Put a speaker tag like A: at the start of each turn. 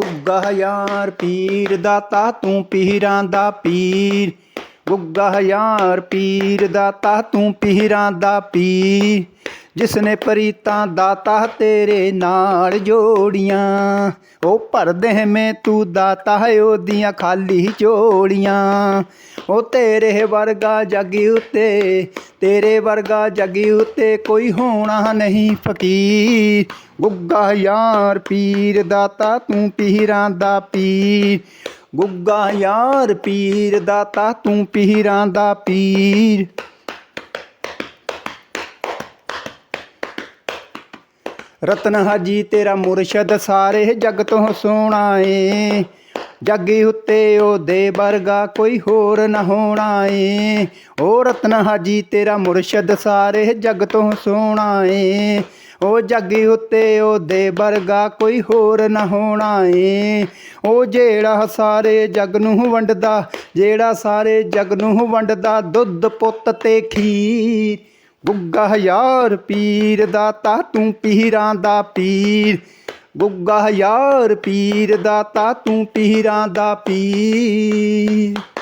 A: ਗੁੱਗਾ ਯਾਰ ਪੀਰ ਦਾਤਾ, ਤੂੰ ਪੀਰਾਂ ਦਾ ਪੀਰ। ਗੁੱਗਾ ਯਾਰ ਪੀਰ ਦਾਤਾ, ਤੂੰ ਪੀਰਾਂ ਦਾ ਪੀਰ। ਜਿਸ ਨੇ ਪ੍ਰੀਤਾਂ ਦਾਤਾ ਤੇਰੇ ਨਾਲ ਜੋੜੀਆਂ, ਉਹ ਭਰਦੇ ਮੈਂ ਤੂੰ ਦਾਤਾ ਹੈ ਉਹਦੀਆਂ ਖਾਲੀ ਝੋਲੀਆਂ ਉਹ ਤੇਰੇ ਵਰਗਾ ਜੱਗ ਉਤੇ, ਤੇਰੇ ਵਰਗਾ ਜੱਗ ਉਤੇ ਕੋਈ ਹੋਣਾ ਨਹੀਂ ਫਕੀਰ। ਗੁੱਗਾ ਯਾਰ ਪੀਰ ਦਾਤਾ ਤੂੰ ਪੀਰਾਂ ਦਾ ਪੀਰ। ਗੁੱਗਾ ਯਾਰ ਪੀਰ ਦਾਤਾ ਤੂੰ ਪੀਰਾਂ ਦਾ ਪੀਰ। ਰਤਨ ਹਾਜੀ ਤੇਰਾ ਮੁਰਸ਼ਦ ਸਾਰੇ ਜਗ ਤੋਂ ਸੋਹਣਾ ਏ ਜੱਗ ਉੱਤੇ ਉਹਦੇ ਵਰਗਾ ਕੋਈ ਹੋਰ ਨਾ ਹੋਣਾ ਏ ਓ ਰਤਨ ਹਾਜੀ ਤੇਰਾ ਮੁਰਸ਼ਦ ਸਾਰੇ ਜਗ ਤੋਂ ਸੋਹਣਾ ਏ ਉਹ ਜੱਗ ਉੱਤੇ ਉਹਦੇ ਵਰਗਾ ਕੋਈ ਹੋਰ ਨਾ ਹੋਣਾ ਏ ਉਹ ਜਿਹੜਾ ਸਾਰੇ ਜਗ ਨੂੰ ਵੰਡਦਾ, ਜਿਹੜਾ ਸਾਰੇ ਜਗ ਨੂੰ ਵੰਡਦਾ ਦੁੱਧ ਪੁੱਤ ਤੇ ਖੀਰ। ਗੁੱਗਾ ਯਾਰ ਪੀਰ ਦਾਤਾ ਤੂੰ ਪੀਰਾਂ ਦਾ ਪੀਰ। ਗੁੱਗਾ ਯਾਰ ਪੀਰ ਦਾਤਾ ਤੂੰ ਪੀਰਾਂ ਦਾ ਪੀਰ।